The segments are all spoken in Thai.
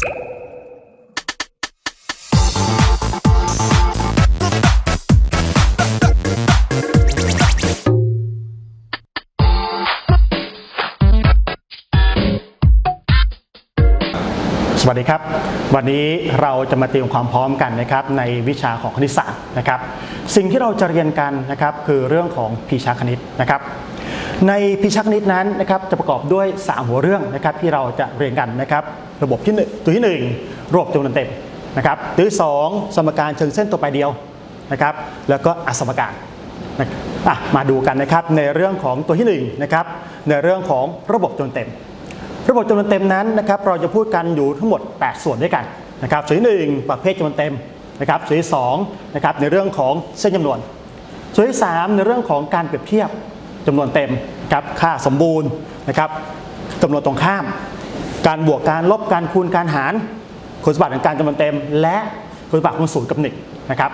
สวัสดีครับ วันนี้เราจะมาเตรียมความพร้อมกันนะครับในวิชาของคณิตศาสตร์นะครับ สิ่งที่เราจะเรียนกันนะครับคือเรื่องของพีชาคณิตนะครับ ในพีชาคณิตนั้นนะครับจะประกอบด้วย 3 หัวเรื่องนะครับที่เราจะเรียนกันนะครับ ระบบที่หนึ่งตัวที่1ระบบจำนวนเต็มนะครับตัวที่ 2 สมการเชิงเส้นตัวไปเดียวนะครับ แล้วก็อสมการนะครับอะมาดูกันนะครับในเรื่องของตัวที่1นะครับในเรื่องของระบบจำนวนเต็ม ระบบจำนวนเต็มนั้นนะครับเราจะพูดกันอยู่ทั้งหมด 8 ส่วนด้วยกันนะครับส่วนที่หนึ่งประเภทจำนวนเต็มนะครับส่วนที่สองนะครับในเรื่องของเส้นจำนวน ส่วนที่สามในเรื่องของการเปรียบเทียบจำนวนเต็มครับค่าสมบูรณ์นะครับจำนวนตรงข้าม การบวกการลบการคูณการหารคุณสมบัติของการจำนวนเต็ม และคุณสมบัติของศูนย์กับหนึ่งนะครับ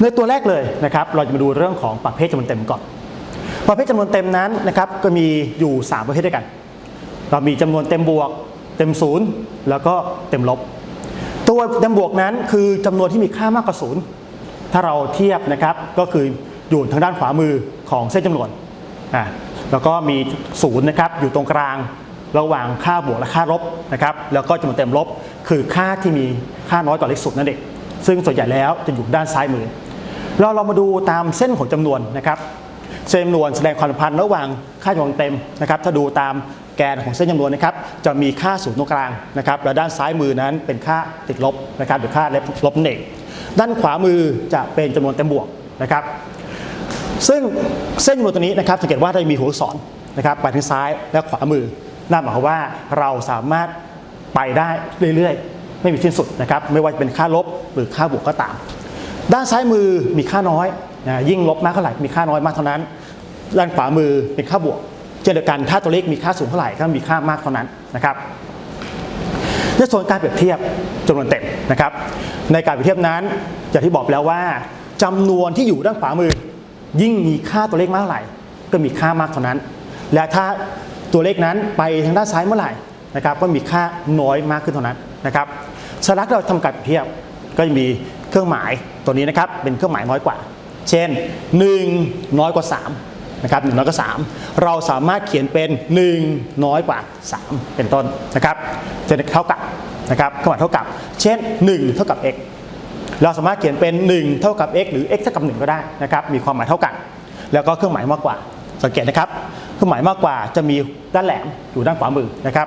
ในตัวแรกเลยนะครับเราจะมาดูเรื่องของประเภทจำนวนเต็มก่อน ประเภทจำนวนเต็มนั้นนะครับก็มีอยู่ 3 ประเภทด้วยกัน เรามีจำนวนเต็มบวก เต็มศูนย์แล้วก็เต็มลบ ตัวเต็มบวกนั้นคือจำนวนที่มีค่ามากกว่าศูนย์ถ้าเราเทียบนะครับก็คืออยู่ทางด้านขวามือของเส้นจำนวนอ่าแล้วก็มีศูนย์นะครับอยู่ตรงกลาง ระหว่างค่าบวกและค่าลบนะครับแล้วก็จำนวนเต็มลบ คือค่าที่มีค่าน้อยกว่าเลขศูนย์นั่นเองซึ่งส่วนใหญ่แล้วจะอยู่ด้านซ้ายมือ เราเรามาดูตามเส้นของจำนวนนะครับเส้นจำนวนแสดงความสัมพันธ์ระหว่างค่าจำนวนเต็มนะครับถ้าดูตามแกนของเส้นจำนวนนะครับจะมีค่าศูนย์ตรงกลางนะครับและด้านซ้ายมือนั้นเป็นค่าติดลบนะครับหรือค่าลบนั่นเองด้านขวามือจะเป็นจำนวนเต็มบวกนะครับซึ่งเส้นจำนวนตัวนี้นะครับสังเกตว่าจะมีหัวอักษรนะครับไปทางซ้ายและขวามือ นั่นหมายความว่าเราสามารถไปได้เรื่อยๆ ไม่มีสิ้นสุดนะครับไม่ว่าจะเป็นค่าลบหรือค่าบวกก็ตาม ด้านซ้ายมือมีค่าน้อยนะยิ่งลบมากเท่าไหร่มีค่าน้อยมากเท่านั้น ด้านขวามือเป็นค่าบวกเช่นเดียวกันถ้าตัวเลขมีค่าสูงเท่าไหร่ก็มีค่ามากเท่านั้นนะครับในส่วนการเปรียบเทียบจำนวนเต็มนะครับ ในการเปรียบเทียบนั้นอย่างที่บอกแล้วว่าจำนวนที่อยู่ด้านขวามือ ยิ่งมีค่าตัวเลขมากเท่าไหร่ ก็มีค่ามากเท่านั้น และถ้า ตัวเลขนั้นไปทางด้านซ้ายเมื่อไหร่นะครับก็มีค่าน้อยมากขึ้นเท่านั้นนะครับสลักเราทำการเปรียบเทียบก็จะมีเครื่องหมายตัวนี้นะครับเป็นเครื่องหมายน้อยกว่า เช่น 1 น้อยกว่า 3 นะครับหนึ่งน้อยกว่า 3 เราสามารถเขียนเป็น 1 น้อยกว่า 3 เป็นต้นนะครับจะเท่ากับนะครับเครื่องหมายเท่ากับ เช่น 1 เท่ากับ x เราสามารถเขียนเป็น 1 เท่ากับ x หรือ x เท่ากับ 1 ก็ได้นะครับมีความหมายเท่ากัน แล้วก็เครื่องหมายมากกว่า สังเกตนะครับ เครื่องหมายมากกว่าจะมีด้านแหลมอยู่ด้านขวามือนะครับ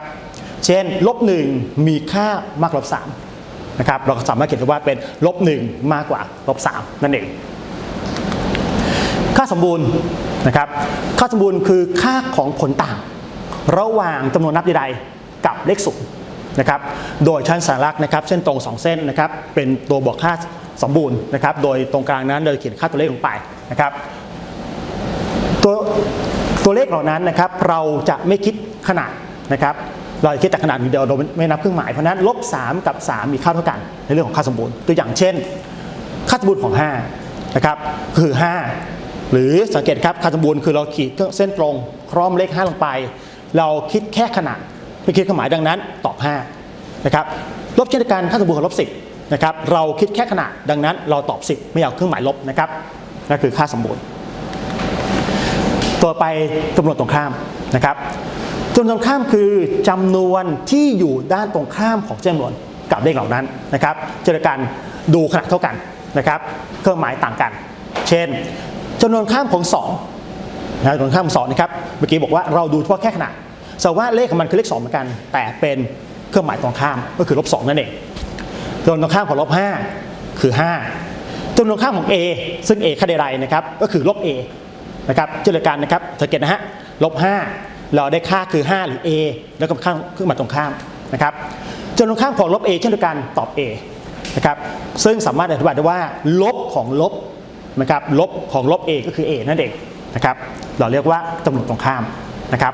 เช่นลบ1มีค่ามากกว่าลบ3นะครับเราสามารถเขียนได้ว่าเป็นลบ1มากกว่าลบ3นั่นเอง ค่าสมบูรณ์นะครับ ค่าสมบูรณ์คือค่าของผลต่าง ระหว่างจำนวนนับใดๆกับเลขศูนย์นะครับ โดยชั้นสัญลักษ์นะครับ เส้นตรง 2 เส้นนะครับ เป็นตัวบอกค่าสมบูรณ์นะครับ โดยตรงกลางนั้นเราเขียนค่าตัวเลขลงไปนะครับ ตัว ตัวเลขเหล่านั้นนะครับเราจะไม่คิดขนาดนะครับเราจะคิดแต่ขนาดเดียวโดยไม่นับเครื่องหมายเพราะฉะนั้นลบ3กับ 3 มีค่าเท่ากันในเรื่องของค่าสมบูรณ์ตัวอย่างเช่น ค่าสมบูรณ์ของ5นะครับคือ 5 หรือสังเกตครับค่าสมบูรณ์คือเราขีดเส้นตรงคล้อมเลข 5 ลงไป เราคิดแค่ขนาดไม่คิดเครื่องหมายดังนั้น ตอบ5นะครับลบเช่นเดียวกันค่าสมบูรณ์ของลบ10นะครับเราคิดแค่ขนาดดังนั้นเราตอบ 10 ไม่เอาเครื่องหมายลบนะครับนั่นคือค่าสมบูรณ์ ตัวไปจำนวนตรงข้ามนะครับจำนวนตรงข้ามคือจำนวนที่อยู่ด้านตรงข้ามของจำนวนกับเลขเหล่านั้นนะครับเจอกันดูขนาดเท่ากันนะครับ เครื่องหมายต่างกัน เช่นจำนวนข้ามของ2นะจำนวนข้ามของ2นะครับเมื่อกี้บอกว่าเราดูเฉพาะแค่ขนาดแสดงว่าเลขของมันคือเลข2เหมือนกัน แต่เป็นเครื่องหมายตรงข้ามก็คือลบ2นั่นเองจำนวนตรงข้ามของลบ5คือ 5จำนวนข้ามของ a ซึ่ง a ค่าใดๆนะครับก็คือลบ a นะครับเจริญการนะครับสังเกตนะฮะลบ5เราได้ค่าคือ 5 หรือ a แล้วก็ข้างเครื่องหมายตรงข้ามนะครับจำนวนข้ามของลบ a เช่นเดียวกันตอบ a นะครับซึ่งสามารถอธิบายได้ว่า ลบของลบนะครับลบของลบ a ก็คือ a นั่นเองนะครับเราเรียกว่าจำนวนตรงข้ามนะครับ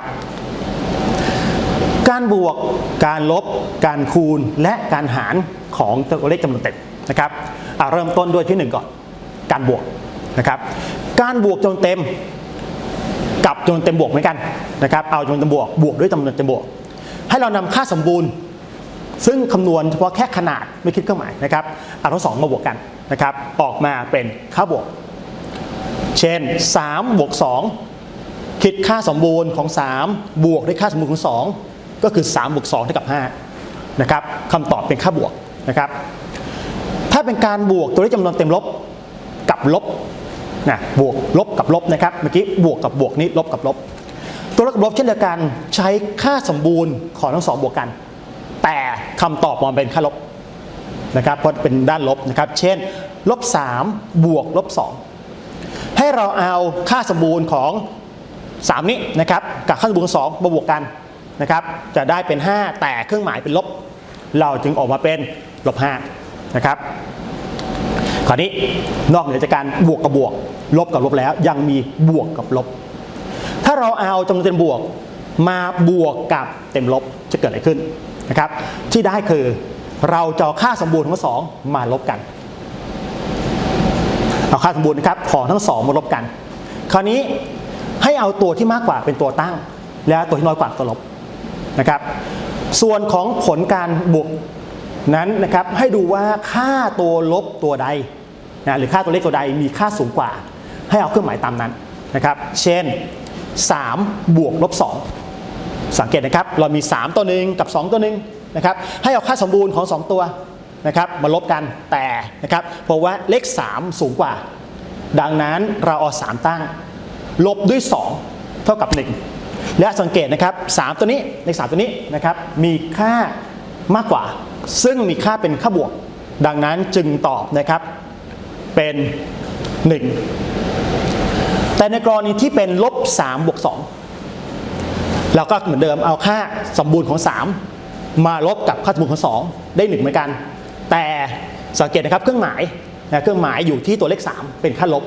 การบวก การลบ การคูณ และการหารของตัวเลขจำนวนเต็มนะครับเริ่มต้นด้วยที่หนึ่งก่อน การบวกนะครับ การบวกจำนวนเต็ม กับจำนวนเต็มบวกเหมือนกันนะครับเอาจำนวนเต็มบวกบวกด้วยจำนวนเต็มบวก ให้เรานำค่าสมบูรณ์ ซึ่งคำนวณเฉพาะแค่ขนาดไม่คิดเครื่องหมายนะครับเอาทั้งสองมาบวกกันนะครับออกมาเป็นค่าบวก เช่น3บวก2คิดค่าสมบูรณ์ของ 3 บวกด้วยค่าสมบูรณ์ของ 2 ก็คือ3บวก2เท่ากับ5นะครับคำตอบเป็นค่าบวกนะครับถ้าเป็นการบวกตัวเลขจำนวนเต็มลบกับลบ นะบวกลบกับลบนะครับเมื่อกี้บวกกับบวกนี้ลบกับลบ ตัวลขกับลบเช่นเดียวกันใช้ค่าสมบูรณ์ของทั้งสองบวกกัน แต่คำตอบมันเป็นค่าลบนะครับเพราะเป็นด้านลบนะครับ เช่นลบ3บวกลบ2ให้เราเอาค่าสมบูรณ์ของ 3 นี้นะครับกับค่าสมบูรณ์ของ2มาบวกกันนะครับจะได้เป็น 5 แต่เครื่องหมายเป็นลบ เราจึงออกมาเป็นลบ5นะครับ คราวนี้นอกเหนือจากการบวกกับบวก ลบกับลบแล้ว ยังมีบวกกับลบ ถ้าเราเอาจำนวนเต็มบวกมาบวกกับเต็มลบจะเกิดอะไรขึ้นนะครับ ที่ได้คือเราจะค่าสมบูรณ์ของทั้งสองมาลบกันเอาค่าสมบูรณ์นะครับของทั้งสองมาลบกัน คราวนี้ให้เอาตัวที่มากกว่าเป็นตัวตั้ง แล้วตัวที่น้อยกว่าตัวลบนะครับ ส่วนของผลการบวกนั้นนะครับให้ดูว่าค่าตัวลบตัวใด นะหรือค่าตัวเลขตัวใดมีค่าสูงกว่า ให้เอาเครื่องหมายตามนั้นนะครับ เช่น 3 บวกลบ 2 สังเกตนะครับ เรามี 3 ตัวหนึ่งกับ 2 ตัวหนึ่งนะครับ ให้เอาค่าสมบูรณ์ของ 2 ตัวนะครับมาลบกันแต่นะครับเพราะว่าเลข 3 สูงกว่า ดังนั้นเราเอา 3 ตั้ง ลบด้วย 2 เท่ากับ 1 และสังเกตนะครับ 3 ตัวนี้เลข3ตัวนี้นะครับมีค่ามากกว่า ซึ่งมีค่าเป็นค่าบวก ดังนั้นจึงตอบนะครับ เป็น 1 แต่ในกรณีที่เป็นลบ3บวก2เราก็เหมือนเดิมเอาค่าสมบูรณ์ของ 3 มาลบกับค่าสมบูรณ์ของ 2 ได้ 1 เหมือนกัน แต่สังเกตนะครับเครื่องหมายนะเครื่องหมายอยู่ที่ตัวเลข 3 เป็นค่าลบ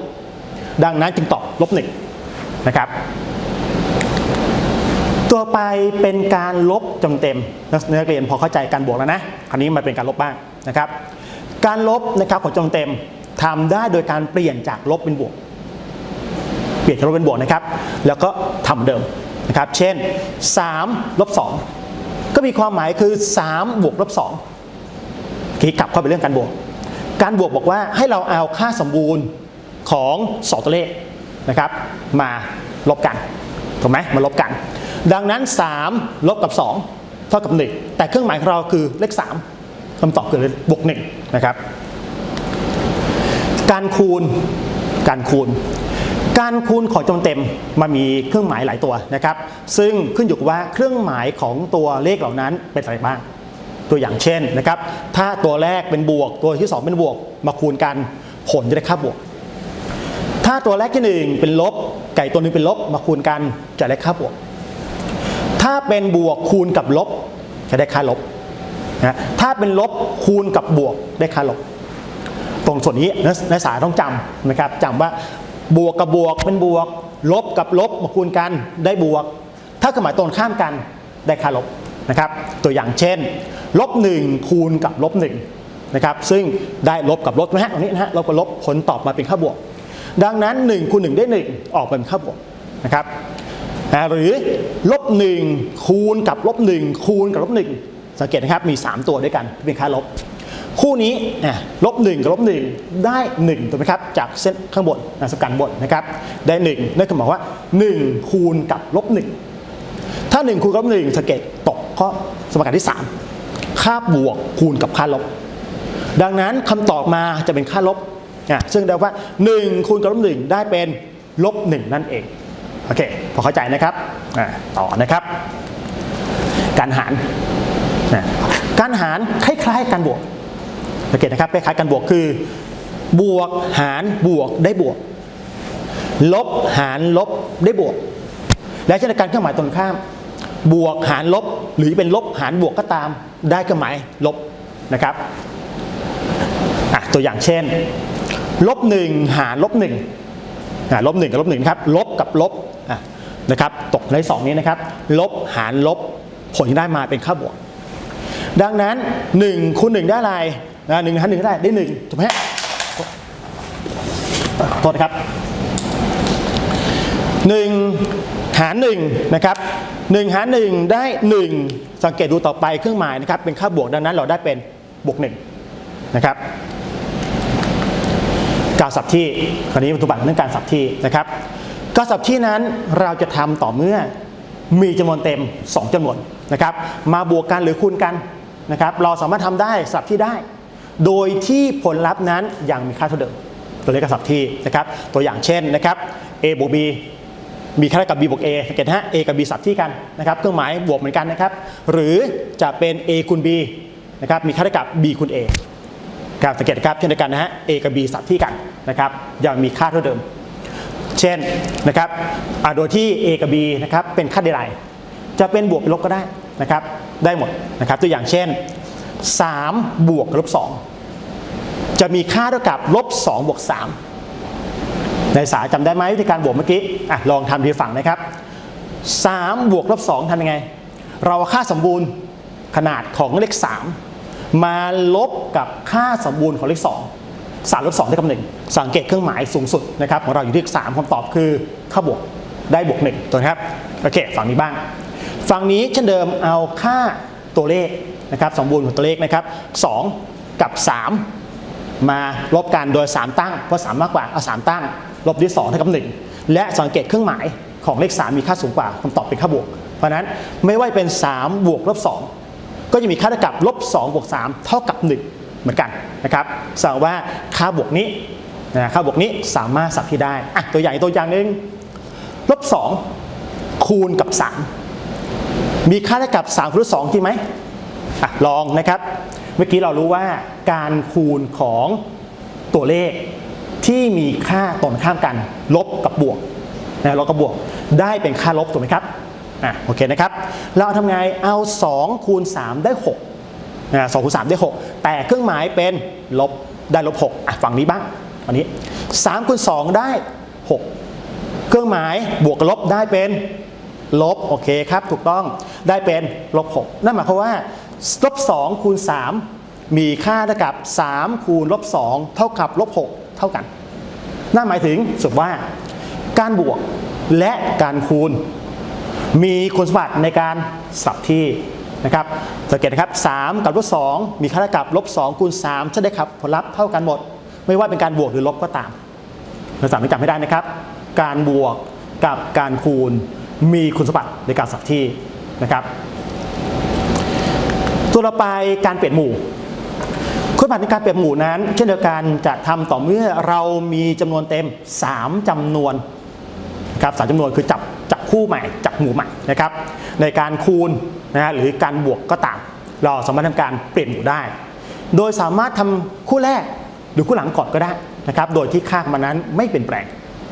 ดังนั้นจึงตอบลบ1นะครับตัวไปเป็นการลบจำเต็มนักเรียนพอเข้าใจการบวกแล้วนะคราวนี้มาเป็นการลบบ้างนะครับ การลบนะครับของจำเต็ม ทำได้โดยการเปลี่ยนจากลบเป็นบวก เปลี่ยนจากลบเป็นบวกนะครับ แล้วก็ทำเดิมนะครับ เช่น3ลบ2ก็มีความหมายคือ 3 บวกลบ2คีกลับเข้าไปเรื่องการบวก การบวกบอกว่าให้เราเอาค่าสมบูรณ์ของ2ตัวเลขนะครับ มาลบกันถูกไหมมาลบกัน ดังนั้น 3 ลบกับ 2 เท่ากับ 1 แต่เครื่องหมายของเราคือเลข 3คำตอบคือบวก1นะครับ การคูณ การคูณ การคูณของจำนวนเต็มมันมีเครื่องหมายหลายตัวนะครับ ซึ่งขึ้นอยู่กับว่าเครื่องหมายของตัวเลขเหล่านั้นเป็นอะไรบ้าง ตัวอย่างเช่นนะครับ ถ้าตัวแรกเป็นบวก ตัวที่ 2 เป็นบวก มาคูณกันผลจะได้ค่าบวก ถ้าตัวแรกที่หนึ่งเป็นลบ ไก่ตัวนึงเป็นลบ มาคูณกันจะได้ค่าบวก ถ้าเป็นบวกคูณกับลบจะได้ค่าลบนะถ้าเป็นลบคูณกับบวกได้ค่าลบ ตรงส่วนนี้นักศึกษาต้องจำนะครับจำว่าบวกกับบวกเป็นบวก ลบกับลบมาคูณกันได้บวก ถ้าเครื่องหมายตรงข้ามกันได้ค่าลบนะครับ ตัวอย่างเช่นลบ1คูณกับลบ1นะครับซึ่งได้ลบกับลบนะฮะตรงนี้นะฮะลบกับลบผลตอบมาเป็นค่าบวก ดังนั้น1คูณ1ได้ 1 ออกเป็นค่าบวกนะครับหรือลบ1คูณกับลบ1คูณกับลบ1สังเกตนะครับมี 3 ตัวด้วยกันเป็นค่าลบ คู่นี้นะลบหนึ่งกับลบหนึ่งได้1ถูกไหมครับจากเส้นข้างบนนะสมการบนนะครับได้1นั่นคือหมายว่า 1 คูณกับลบหนึ่งถ้า 1 คูณกับลบหนึ่งสังเกตตกข้อสมการที่ 3 ค่าบวกคูณกับค่าลบ ดังนั้นคำตอบมาจะเป็นค่าลบอะซึ่งได้ว่า 1 คูณกับลบหนึ่งได้เป็นลบหนึ่งนั่นเองโอเคพอเข้าใจนะครับอะต่อนะครับ การหารนะการหารคล้ายๆการบวก สังเกตนะครับคล้ายๆกันบวกคือ บวกหารบวกได้บวก ลบหารลบได้บวก และเช่นกันเครื่องหมายตรงข้าม บวกหารลบ หรือเป็นลบหารบวกก็ตาม ได้เครื่องหมายลบนะครับตัวอย่างเช่นลบหนึ่งหารลบหนึ่งลบหนึ่งกับลบหนึ่งครับลบกับลบะนะครับตกในสองนี้นะครับ ลบหารลบผลที่ได้มาเป็นค่าบวก ดังนั้น1คูณ1ได้อะไร นะหนึ่งหารหนึ่งได้ได้หนึ่งถูกไหมฮะโทษครับหนึ่งหาร1นะครับ1หาร1ได้1สังเกตดูต่อไปเครื่องหมายนะครับ เป็นค่าบวกดังนั้นเราได้เป็นบวก1นะครับการสับที่คราวนี้วัตถุบัตรเรื่องการสับที่นะครับการสับที่นั้นเราจะทำต่อเมื่อมีจำนวนเต็ม 2จำนวนนะครับ มาบวกกันหรือคูณกันนะครับ เราสามารถทำได้สับที่ได้ โดยที่ผลลัพธ์นั้นยังมีค่าเท่าเดิม ตัวเลขกระสับที่นะครับ ตัวอย่างเช่นนะครับ a บวก b มีค่าเท่ากับ b บวก a สังเกตนะฮะ a กับ b สับที่กันนะครับ เครื่องหมายบวกเหมือนกันนะครับ หรือจะเป็น a คูณ b นะครับ มีค่าเท่ากับ b คูณ a ครับสังเกตครับเช่นเดียวกันนะฮะ a กับ b สับที่กันนะครับ ยังมีค่าเท่าเดิม เช่นนะครับโดยที่ a กับ b นะครับ เป็นค่าเดรัยจะเป็นบวกเป็นลบก็ได้นะครับ ได้หมดนะครับ ตัวอย่างเช่น 3 บวกกับลบ 2 จะมีค่าเท่ากับลบ 2 บวก 3 ในสาจำได้ไหมวิธีการบวกเมื่อกี้อะลองทำทีฝั่งนะครับ 3 บวกลบ 2ทำยังไง เราเอาค่าสมบูรณ์ขนาดของเลข 3 มาลบกับค่าสมบูรณ์ของเลข 2 3ลบ2เท่ากับ1สังเกตเครื่องหมายสูงสุดนะครับของเราอยู่ที่3คำตอบคือค่าบวกได้บวก1ตัวนะครับ โอเค ฝั่งนี้บ้าง ฝั่งนี้เช่นเดิมเอาค่า ตัวเลขนะครับสมบูรณ์ของตัวเลขนะครับ2กับ 3 มาลบกันโดย 3 ตั้ง เพราะ 3 มากกว่าเอา3ตั้ง ลบด้วย2เท่ากับ 1 และสังเกตเครื่องหมายของเลข 3 มีค่าสูงกว่าคำตอบเป็นค่าบวก เพราะนั้นไม่ว่าเป็น 3 บวกลบ 2 ก็จะมีค่าเท่ากับลบ2บวก3เท่ากับ 1 เหมือนกันนะครับแสดงว่าค่าบวกนี้นะค่าบวกนี้สามารถสับที่ได้อะตัวอย่างอีกตัวอย่างหนึ่งลบ2คูณกับ 3 มีค่าเท่ากับ3คูณ2จริงไหมอะลองนะครับ เมื่อกี้เรารู้ว่าการคูณของตัวเลขที่มีค่าตรงข้ามกัน ลบกับบวกนะลบกับบวกได้เป็นค่าลบถูกไหมครับอะโอเคนะครับ เราทำไงเอา2คูณ3ได้6นะสคูณ3ได้ 6 แต่เครื่องหมายเป็นลบได้ลบ6อะฝั่งนี้บ้างอันนี้3คูณ2ได้ 6 เครื่องหมายบวกกับลบได้เป็น ลบโอเคครับถูกต้องได้เป็นลบ6นั่นหมายความว่าลบ2คูณ3 มีค่าเท่ากับ 3 คูณลบ2เท่ากับลบ6เท่ากัน นั่นหมายถึงสุดว่า การบวกและการคูณ มีคุณสมบัติในการสับที่นะครับสังเกตนะครับ 3 กับลบ2มีค่าเท่ากับลบ2คูณ3จะได้ครับผลลัพธ์เท่ากันหมด ไม่ว่าเป็นการบวกหรือลบก็ตามเราสามารถจำให้ได้นะครับ การบวกกับการคูณ มีคุณสมบัติในการสับที่นะครับตัวต่อไปการเปลี่ยนหมู่คุณสมบัติในการเปลี่ยนหมู่นั้น เช่นเดียวกันจะทำต่อเมื่อเรามีจำนวนเต็ม 3จำนวนนะครับสามจำนวนคือจับจับคู่ใหม่จับหมู่ใหม่นะครับ ในการคูณนะฮะหรือการบวกก็ตาม เราสามารถทำการเปลี่ยนหมู่ได้ โดยสามารถทำคู่แรกหรือคู่หลังก่อนก็ได้นะครับ โดยที่ค่ามันนั้นไม่เปลี่ยนแปลง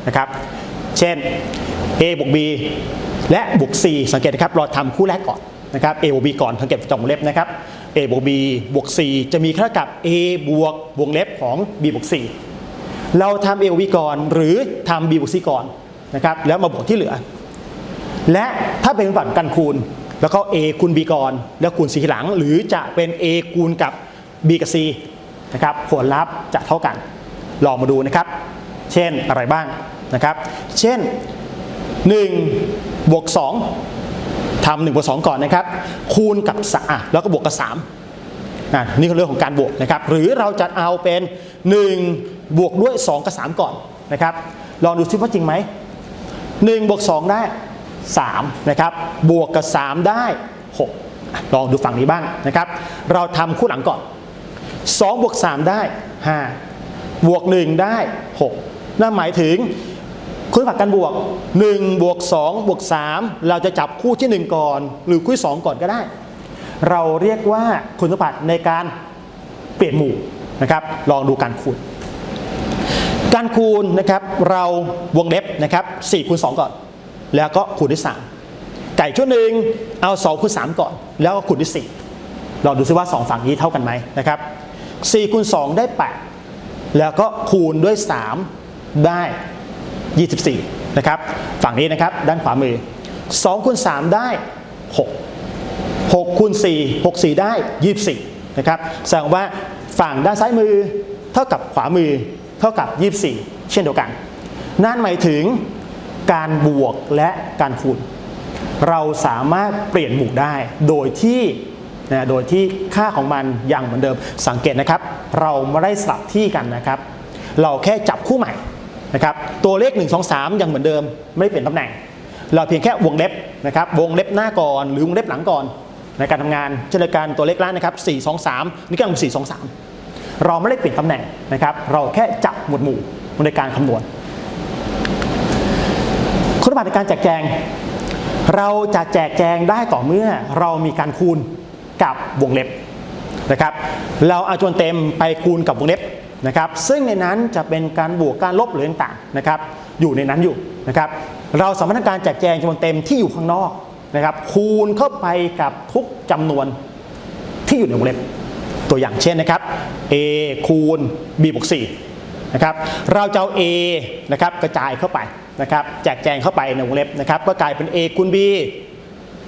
นะครับ เช่น a บวก b และบวก c สังเกตนะครับเราทำคู่แรกก่อนนะครับ a บวก b ก่อนสังเกตจองวงเล็บนะครับ a บวก b บวก c จะมีค่ากับ a บวกวงเล็บของ b บวก c เราทำ a บวก b ก่อนหรือทำ b บวก c ก่อนนะครับแล้วมาบวกที่เหลือ และถ้าเป็นแบบกันคูณ แล้วก็ a คูณ b ก่อน แล้วคูณ c ทีหลัง หรือจะเป็น a คูณกับ b กับ c นะครับผลลัพธ์จะเท่ากัน ลองมาดูนะครับ เช่นอะไรบ้างนะครับ เช่น 1บวก2ทำ1บวก2ก่อนนะครับ คูณกับ3อะแล้วก็บวกกับ3อะนี่คือเรื่องของการบวกนะครับ หรือเราจะเอาเป็น 1 บวกด้วย 2 กับ 3 ก่อนนะครับ ลองดูซิว่าจริงไหม1บวก2ได้3นะครับบวกกับ 3 ได้ 6 ลองดูฝั่งนี้บ้างนะครับ เราทำคู่หลังก่อน 2 บวก 3 ได้ 5 บวก 1 ได้ 6 นั่นหมายถึง คุณสมบัติการบวก1บวก2บวก3เราจะจับคู่ที่ 1 ก่อน หรือคู่2ก่อนก็ได้ เราเรียกว่าคุณสมบัติในการเปลี่ยนหมู่นะครับ ลองดูการคูณ การคูณนะครับเราวงเล็บนะครับ4คูณ2ก่อน แล้วก็คูณด้วย3ไก่ชุดหนึ่งเอา2คูณ3ก่อน แล้วก็คูณด้วย4ลองดูซิว่า 2 ฝั่งนี้เท่ากันไหมนะครับ4คูณ2ได้ 8 แล้วก็คูณด้วย 3 ได้ 24 นะครับ ฝั่งนี้นะครับ ด้านขวามือ2คูณ3ได้ 6 6คูณ4 6 4 ได้ 24 นะครับ แสดงว่าฝั่งด้านซ้ายมือ เท่ากับขวามือ เท่ากับ 24 เช่นเดียวกัน นั่นหมายถึงการบวกและการคูณ เราสามารถเปลี่ยนหมู่ได้โดยที่นะโดยที่ค่าของมันยังเหมือนเดิม สังเกตนะครับ เราไม่ได้สลับที่กันนะครับ เราแค่จับคู่ใหม่ นะครับตัวเลข 1 2 3 ยังเหมือนเดิมไม่ได้เปลี่ยนตำแหน่ง เราเพียงแค่วงเล็บนะครับวงเล็บหน้าก่อนหรือวงเล็บหลังก่อนในการทำงานเช่นเดียวกันตัวเลขล่างนะครับ4 2 3 นี่ก็คือ4 2 3 เราไม่ได้เปลี่ยนตำแหน่งนะครับเราแค่จับหมวดหมู่ในการคำนวณคุณสมบัติในการแจกแจง เราจะแจกแจงได้ต่อเมื่อเรามีการคูณกับวงเล็บนะครับ เราเอาจำนวนเต็มไปคูณกับวงเล็บ นะครับซึ่งในนั้นจะเป็นการบวกการลบหรือต่างๆนะครับอยู่ในนั้นอยู่นะครับเราสามารถทำการแจกแจงจำนวนเต็มที่อยู่ข้างนอกนะครับคูณเข้าไปกับทุกจำนวนที่อยู่ในวงเล็บตัวอย่างเช่นนะครับ a คูณ b บวก4นะครับเราจะเอา a นะครับกระจายเข้าไปนะครับแจกแจงเข้าไปในวงเล็บนะครับก็กลายเป็น a คูณ b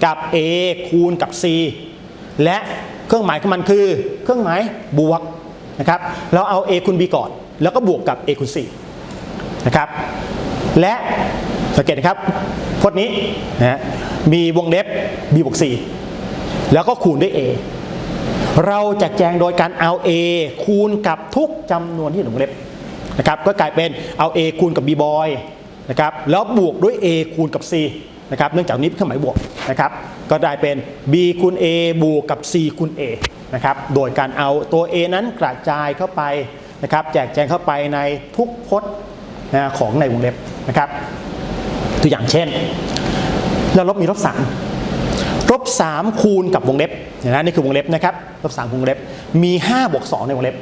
กับ a คูณกับ c และเครื่องหมายของมันคือ เครื่องหมายบวก นะครับเราเอา a คูณ b ก่อน แล้วก็บวกกับ a คูณ c นะครับและสังเกตนะครับพจน์นี้นะมีวงเล็บ b บวก4แล้วก็คูณด้วย a เราจกแจงโดยการเอา a คูณกับทุกจำนวนที่อยู่ในวงเล็บนะครับก็กลายเป็นเอา a คูณกับ b boy นะครับแล้วบวกด้วย a คูณกับ c นะครับเนื่องจากนี้เป็นเครื่องหมายบวกนะครับก็ได้เป็น b คูณ a บวกกับ c คูณ a นะครับโดยการเอาตัว a นั้นกระจายเข้าไปนะครับแจกแจงเข้าไปในทุกพจน์ของในวงเล็บนะครับตัวอย่างเช่นเราลบมีลบสามลบ3คูณกับวงเล็บนะนี่คือวงเล็บนะครับลบ3คูณวงเล็บมี5บวก2ในวงเล็บ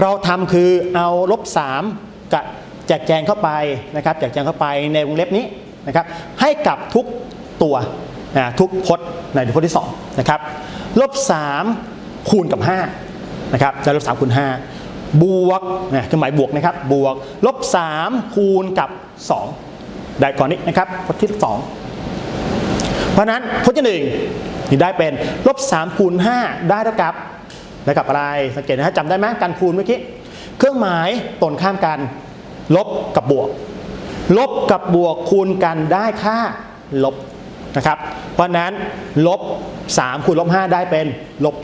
เราทำคือเอาลบ3กับแจกแจงเข้าไปนะครับแจกแจงเข้าไปในวงเล็บนี้นะครับให้กับทุกตัวนะทุกพจน์ในพจน์ที่2นะครับลบ3 คูณกับ 5 นะครับจะลบ3คูณ 5 บวกนะเครื่องหมายบวกนะครับ บวกลบ 3 คูณกับ 2 ได้ก่อนนี้นะครับพจน์ที่ 2 เพราะนั้นพจน์ที่หนึ่งนี่ได้เป็นลบ3คูณ 5 ได้เท่ากับได้กับอะไรสังเกตนะฮะจำได้ไหมการคูณเมื่อกี้เครื่องหมายตรงข้ามกัน ลบกับบวก ลบกับบวกคูณกันได้ค่าลบ นะครับ เพราะนั้นลบ3คูณลบ5ได้เป็นลบ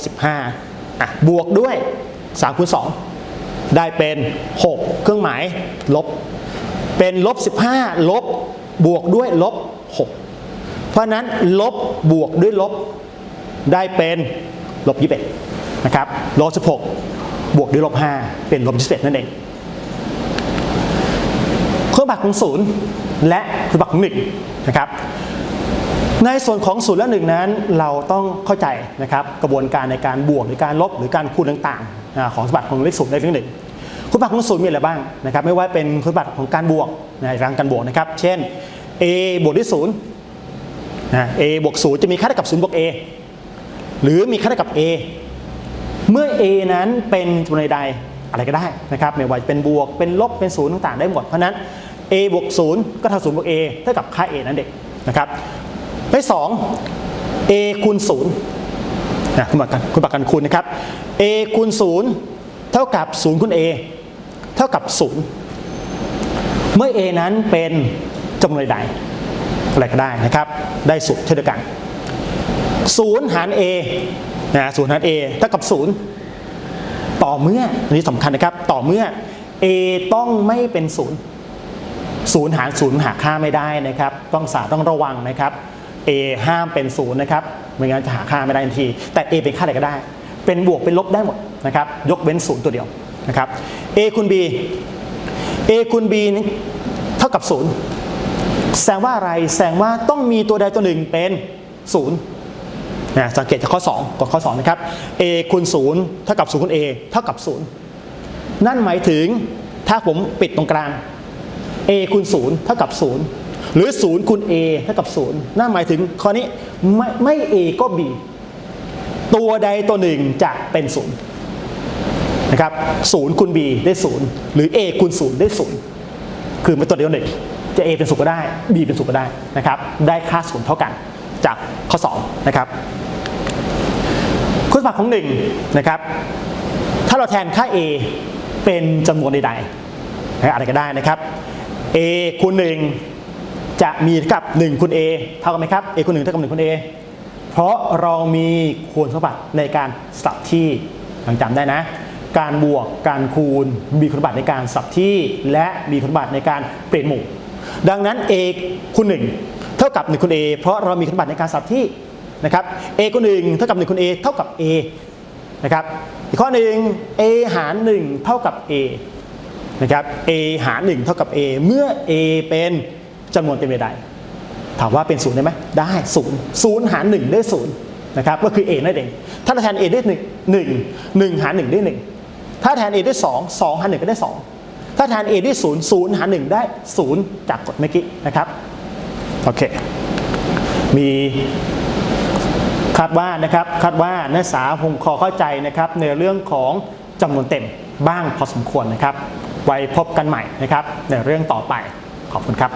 15อะบวกด้วย3คูณ2ได้เป็น 6 เครื่องหมายลบ เป็นลบ15 ลบบวกด้วยลบ 6 เพราะนั้นลบบวกด้วยลบได้เป็นลบ21นะครับลบ16 บวกด้วยลบ5เป็นลบ21นั่นเองเครื่องหมายของศูนย์และเครื่องหมายของหนึ่งนะครับ ในส่วนของศูนย์และหนึ่งนั้นเราต้องเข้าใจนะครับกระบวนการในการบวกหรือการลบหรือการคูณต่างๆอ่าของสมบัติของเลขศูนย์เลขหนึ่งคุณสมบัติของศูนย์มีอะไรบ้างนะครับไม่ว่าเป็นคุณสมบัติของการบวกในทางการบวกนะครับ เช่น a บวกด้วยศูนย์นะ a บวก0จะมีค่าเท่ากับ0บวก a หรือมีค่าเท่ากับ a เมื่อ a นั้นเป็นจำนวนใดอะไรก็ได้นะครับไม่ว่าจะเป็นบวกเป็นลบเป็นศูนย์ต่างๆ ได้หมดเพราะนั้น a บวก0ก็เท่า0บวก a เท่ากับค่า a นั่นเองนะครับ ไป2 a คูณ0นย์นะคุณบักกันคุณบักกันคูณนะครับ a คูณ0เท่ากับ0คูณ a เท่ากับ0เมื่อ a นั้นเป็นจำนวนใดๆอะไรก็ได้นะครับ ได้สูตรเช่นเดียวกันศูนย์หาร a นะศูนย์หาร a เท่ากับศูนย์ต่อเมื่ออันนี้สำคัญนะครับ ต่อเมื่อ a ต้องไม่เป็นศูนย์ศูนย์หารศูนย์หาค่าไม่ได้นะครับ ต้องสาต้องระวังนะครับ a ห้ามเป็นศูนย์นะครับไม่งั้นจะหาค่าไม่ได้ทันที แต่ a เป็นค่าอะไรก็ได้ เป็นบวกเป็นลบได้หมดนะครับยกเว้นศูนย์ตัวเดียวนะครับ a คูณ b a คูณ b นี่เท่ากับศูนย์แสดงว่าอะไรแสดงว่าต้องมีตัวใดตัวหนึ่งเป็นศูนย์นะสังเกตจากข้อ2กดข้อ2นะครับ a คูณ0เท่ากับ0คูณ a เท่ากับ 0 นั่นหมายถึงถ้าผมปิดตรงกลาง a คูณ0เท่ากับ0 หรือ0คูณ a เท่ากับ 0 นั่นหมายถึงข้อนี้ไม่ไม่ a ก็ b ตัวใดตัวหนึ่งจะเป็น 0 นะครับ0คูณ b ได้ 0 หรือ a คูณ 0 ได้ 0 คือเป็นตัวเดียวหนึ่งจะ A เป็นศูนย์ก็ได้ B เป็นศูนย์ก็ได้นะครับ ได้ค่าศูนย์เท่ากันจากข้อ 2 นะครับ คุณสมบัติของ 1 นะครับ ถ้าเราแทนค่า A เป็นจำนวนใดๆอะไรก็ได้นะครับ A คูณ1 จะมีกับ 1คูณ a เท่ากันไหมครับ a คูณ1เท่ากับ1คูณ a เพราะเรามีคุณสมบัติในการสลับที่ยังจำได้นะ การบวกการคูณมีคุณสมบัติในการสลับที่ และมีคุณสมบัติในการเปลี่ยนหมู่ ดังนั้น a คูณ1เท่ากับ1คูณ a เพราะเรามีคุณสมบัติในการสลับที่นะครับ a คูณ1เท่ากับ1คูณ a เท่ากับ a นะครับอีกข้อหนึ่ง a หาร 1 เท่ากับ a นะครับ a หาร 1 เท่ากับ a เมื่อ a เป็น จำนวนเต็มใดถามว่าเป็นศูนย์ได้ไหมได้ศูนย์ศูนย์หาร1ได้ศูนย์นะครับก็คือ a นั่นเองถ้าแทน a ได้1 1 1หนึ่งหนึ่งหาร1ได้1ถ้าแทน a ได้2 2หาร1ก็ได้2ถ้าแทน a ได้0 0หาร1ได้0จากกฎเมื่อกี้นะครับโอเคมีคาดว่านะครับคาดว่านักศึกษาคงพอเข้าใจนะครับในเรื่องของจำนวนเต็มบ้างพอสมควรนะครับ ไว้พบกันใหม่นะครับในเรื่องต่อไปขอบคุณครับ